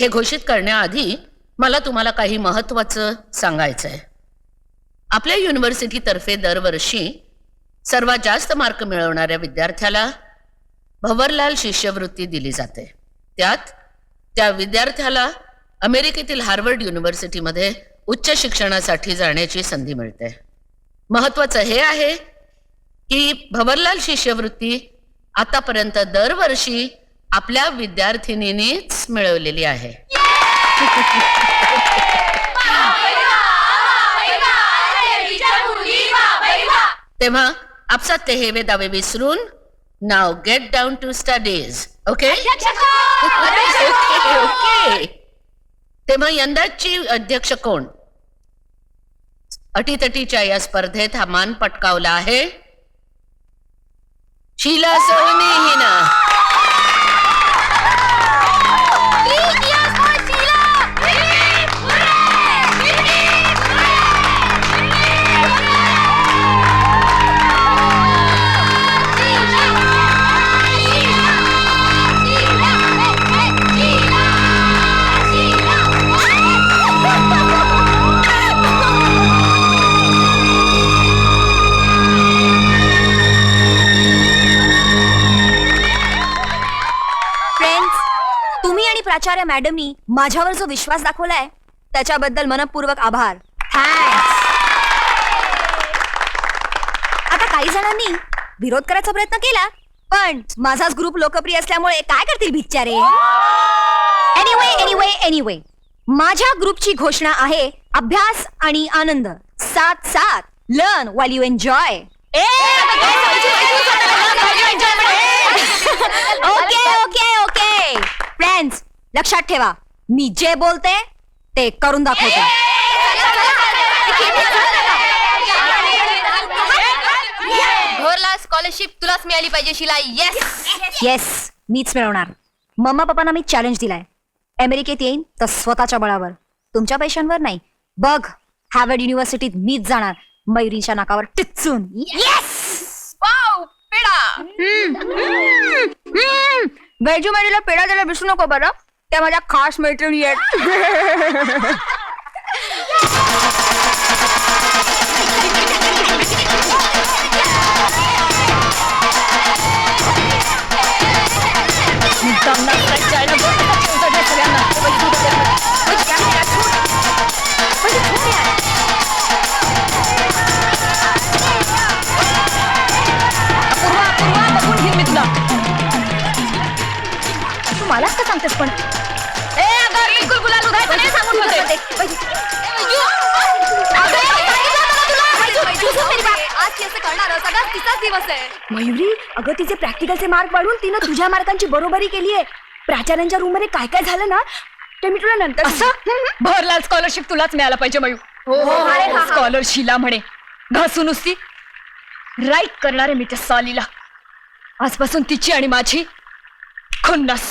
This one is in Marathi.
हे घोषित करण्याआधी मला तुम्हाला काही महत्वाचं सांगायचं आहे आपल्या युनिव्हर्सिटीतर्फे दरवर्षी सर्वात जास्त मार्क मिळवणाऱ्या विद्यार्थ्याला भवरलाल शिष्यवृत्ती दिली जाते. त्यात त्या विद्यार्थ्याला अमेरिकेतील हार्वर्ड युनिव्हर्सिटीमध्ये उच्च शिक्षणासाठी जाण्याची संधी मिळते. महत्वाचं हे आहे की भवरलाल शिष्यवृत्ती आतापर्यंत दरवर्षी आपल्या विद्यार्थिनीनेच मिळवलेली आहे. तेव्हा आपसात ते हेवे दावे विसरून नाव get down to studies okay okay तेव्हा यंदाची अध्यक्ष कोण? अटीतटीच्या या स्पर्धेत हा मान पटकावला आहे. शीला सोनी हिना फ्रेंड्स तुम्ही आणि प्राचार्य मॅडमनी माझ्यावर जो विश्वास दाखवलाय त्याच्याबद्दल मनपूर्वक आभार. थँक्स आता काही जणांनी विरोध करायचा प्रयत्न केला पण माझाच ग्रुप लोकप्रिय असल्यामुळे काय करतील बिचारे एनिवे एनिवे एनिवे माझ्या ग्रुपची घोषणा आहे अभ्यास आणि आनंद. साथ साथ. Learn well you enjoy okay okay friends लक्षात ठेवा. मी जे बोलते ते करून दाखवते. घोरला स्कॉलरशिप तुलाच मिळाली पाहिजे शिला येस येस मीच मिळवणार. मम्मा पप्पांना मी चॅलेंज दिलाय. अमेरिकेत येईन तर स्वतःच्या बळावर. तुमच्या पैशांवर नाही. बघ हार्वर्ड युनिव्हर्सिटीत मीच जाणार. मयुरींच्या नाकावर टिचून. येस बैजू मॅडीला पेढा द्यायला विसरू नको बरं. त्या माझ्या खास मैत्रिणी आहेत. मलाच का सांगतेस पण. ए अगं बिलकुल गुलाल उधळायचं नाही सांगून ठेवते. आज केस करणार सगळा तिचाच दिवस आहे. मयुरी अगं तिचे प्रॅक्टिकलचे मार्क वाढून तिनं तुझ्या मार्कांची बरोबरी केली आहे प्राचार्यांच्या रूममध्ये काय काय झालं ना ते मी तुला नंतर सांगते. भरलाल स्कॉलरशिप तुलाच मिळायला पाहिजे मयू. अरे हा, हा. स्कॉलर शिला म्हणे. घासू नुसती. राईट करणारे मी त्या सालीला. आजपासून तिची आणि माझी खुन्नस.